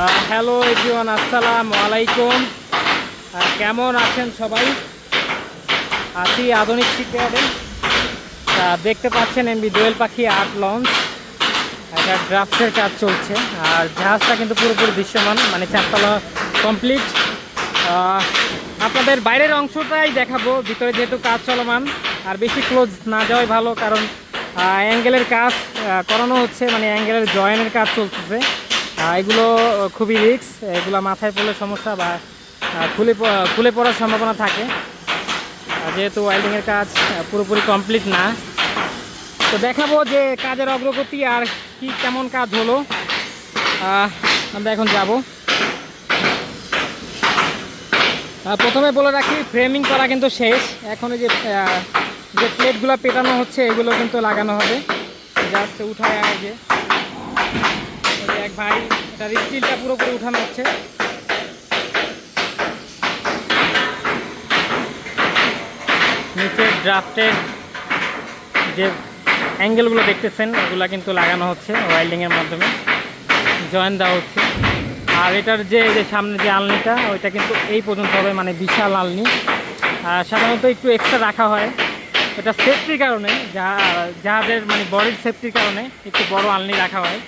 Hello everyone, আসসালামু আলাইকুম। কেমন আছেন সবাই? আছি আধুনিক শিপইয়ার্ডে দেখতে পাচ্ছেন এমবি দোয়েল পাখি আর্ট লঞ্চ। একটা ড্রাফটের কাজ চলছে। আর জাহাজটা কিন্তু পুরোপুরি দৃশ্যমান মানে চারতলা কমপ্লিট আপনাদের বাইরের অংশটাই দেখাবো। ভিতরে যেহেতু কাজ চলমান, আর বেশি ক্লোজ না যাওয়াই ভালো, কারণ অ্যাঙ্গেলের কাজ করানো হচ্ছে মানে অ্যাঙ্গেলের জয়েনের কাজ চলতেছে। এগুলো খুবই রিস্ক এগুলো মাথায় পড়লে সমস্যা বা খুলে খুলে পড়ার সম্ভাবনা থাকে। যেহেতু ওয়েল্ডিংয়ের কাজ পুরোপুরি কমপ্লিট না। তো দেখাবো যে কাজের অগ্রগতি আর কি কেমন কাজ হলো। আমরা এখন যাব। প্রথমে বলে রাখি ফ্রেমিং করা কিন্তু শেষ। এখন যে যে প্লেটগুলো পেটানো হচ্ছে, এগুলো কিন্তু লাগানো হবে। জাস্ট উঠায় ওই যে এক ভাই, এটা স্টিলটা পুরোপুরি উঠানো হচ্ছে। নিচে ড্রাফটের যে অ্যাঙ্গেলগুলো দেখতেছেন এগুলো কিন্তু লাগানো হচ্ছে ওয়েল্ডিংয়ের মাধ্যমে। জয়েন দেওয়া হচ্ছে। আর এটার যে যে সামনে যে আলনিটা, ওইটা কিন্তু এই পর্যন্ত হবে মানে বিশাল আলনি। সাধারণত একটু এক্সট্রা রাখা হয়। এটা সেফটির কারণে, যা, জাহাজের মানে বডির সেফটির কারণে একটু বড় আলনি রাখা হয়।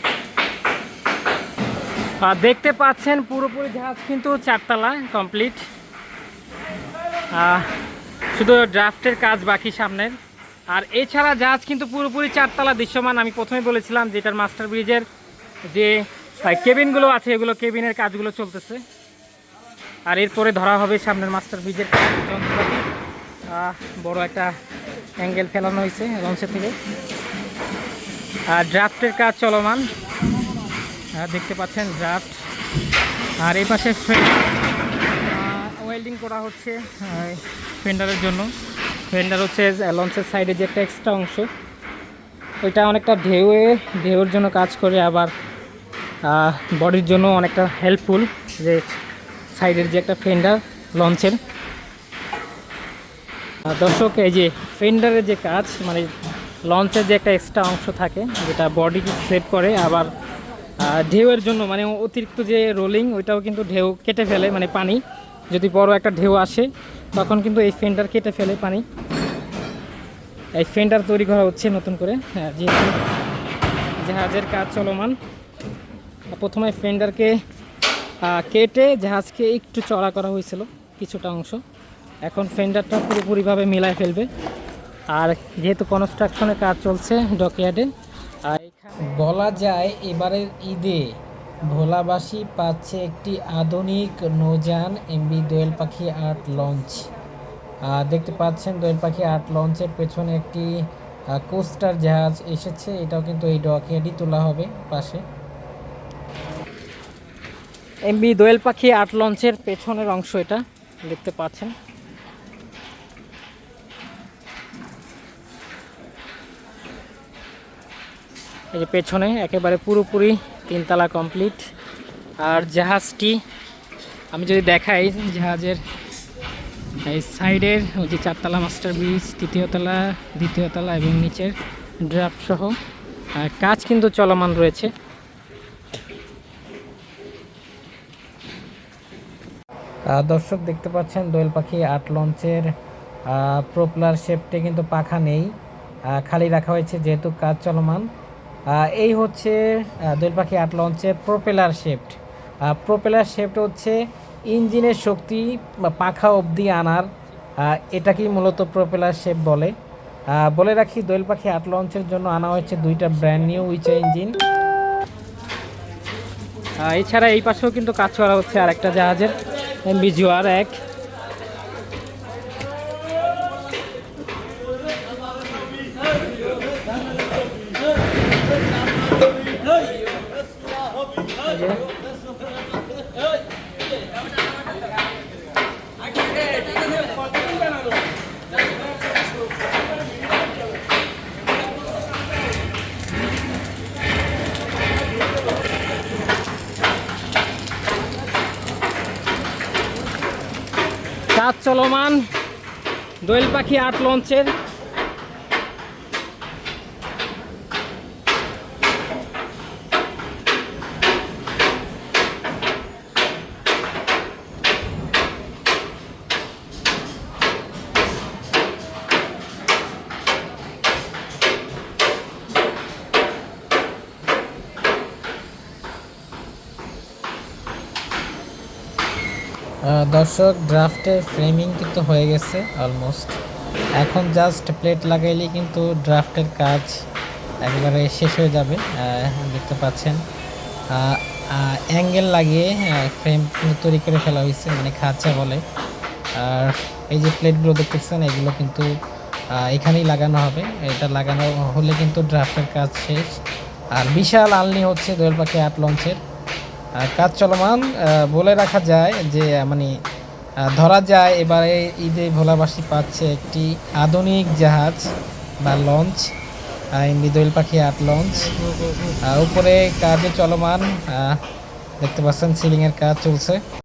দেখতে পাচ্ছেন পুরোপুরি জাহাজ কিন্তু চারতলা কমপ্লিট শুধু ড্রাফটের কাজ বাকি সামনের। আর এছাড়া জাহাজ কিন্তু পুরোপুরি চারতলা দৃশ্যমান। আমি প্রথমে বলেছিলাম যে এটার মাস্টার ব্রিজের যে কেবিনগুলো আছে, এগুলো কেবিনের কাজগুলো চলতেছে। আর এরপরে ধরা হবে সামনের মাস্টার ব্রিজের যন্ত্রপাতি বড় একটা অ্যাঙ্গেল ফেলানো হয়েছে লঞ্চের থেকে। আর ড্রাফটের কাজ চলমান। দেখতে পাচ্ছেন ড্রাফট আর এই পাশে ওয়েল্ডিং করা হচ্ছে ফেন্ডারের জন্য। ফেন্ডার হচ্ছে লঞ্চের সাইডে যে একটা এক্সট্রা অংশ। ওইটা অনেকটা ঢেউয়ে ঢেউর জন্য কাজ করে, আবার বডির জন্য অনেকটা হেল্পফুল যে সাইডের যে একটা ফেন্ডার লঞ্চের দর্শক, এই যে ফেন্ডারের যে কাজ মানে লঞ্চের যে একটা এক্সট্রা অংশ থাকে, যেটা বডিকে সেভ করে, আবার ঢেউয়ের জন্য মানে অতিরিক্ত যে রোলিং ওইটাও কিন্তু ঢেউ কেটে ফেলে মানে পানি। যদি বড় একটা ঢেউ আসে তখন কিন্তু এই ফেন্ডার কেটে ফেলে পানি। এই ফেন্ডার তৈরি করা হচ্ছে নতুন করে। হ্যাঁ, যেহেতু জাহাজের কাজ চলমান। প্রথমে ফেন্ডারকে কেটে জাহাজকে একটু চড়া করা হয়েছিল কিছুটা অংশ। এখন ফেন্ডারটা পুরোপুরিভাবে মিলায় ফেলবে। আর যেহেতু কনস্ট্রাকশনের কাজ চলছে ডকইয়ার্ডে বলা যায় এবারের ঈদে ভোলাবাসী পাচ্ছে একটি আধুনিক নৌযান এমবি দোয়েল পাখি আর্ট লঞ্চ। দেখতে পাচ্ছেন দোয়েল পাখি আর্ট লঞ্চের পেছনে একটি কোস্টার জাহাজ এসেছে। এটাও কিন্তু এই ডকইয়ার্ডই তোলা হবে পাশে। এমবি দোয়েল পাখি আর্ট লঞ্চের পেছনের অংশ এটা দেখতে পাচ্ছেন। এই যে পেছনে একেবারে পুরোপুরি তিনতলা কমপ্লিট। আর জাহাজটি আমি যদি দেখাই, জাহাজের এই সাইডের ওই যে চারতলা মাস্টার ব্রিজ তৃতীয়তলা দ্বিতীয়তলা এবং নিচের ড্রাফট সহ, আর কাজ কিন্তু চলমান রয়েছে। দর্শক দেখতে পাচ্ছেন, দোয়েল পাখি আট লঞ্চের প্রোপলার শেপটে কিন্তু পাখা নেই। খালি রাখা হয়েছে যেহেতু কাজ চলমান। এই হচ্ছে দোয়েল পাখি আট লঞ্চের প্রোপেলার শেফট প্রোপেলার শেফট হচ্ছে ইঞ্জিনের শক্তি পাখা অবধি আনার এটাকেই মূলত প্রোপেলার শেপ বলে। বলে রাখি, দোয়েল পাখি আট লঞ্চের জন্য আনা হয়েছে দুইটা ব্র্যান্ড নিউ উইচা ইঞ্জিন এছাড়া এই পাশেও কিন্তু কাজ করা হচ্ছে আরেকটা জাহাজের এমবি জোয়ার এক। কাজ চলমান দোয়েল পাখি আট লঞ্চের দর্শক ড্রাফটের ফ্রেমিং কিন্তু হয়ে গেছে অলমোস্ট এখন জাস্ট প্লেট লাগাইলেই কিন্তু ড্রাফটের কাজ একবারে শেষ হয়ে যাবে দেখতে পাচ্ছেন। অ্যাঙ্গেল লাগিয়ে ফ্রেম তৈরি করে ফেলা হয়েছে মানে খাঁচা বলে। আর এই যে প্লেটগুলো দেখতেছেন, এগুলো কিন্তু এখানেই লাগানো হবে। এটা লাগানো হলে কিন্তু ড্রাফটের কাজ শেষ। আর বিশাল আলনি হচ্ছে দোয়েল পাখি আট লঞ্চের কাজ চলমান বলে রাখা যায় যে মানে ধরা যায় এবারে ঈদে ভোলাবাসী পাচ্ছে একটি আধুনিক জাহাজ বা লঞ্চ এমনি দোয়েল পাখি আট লঞ্চ। উপরে কাজে চলমান দেখতে পাচ্ছেন সিলিংয়ের কাজ চলছে।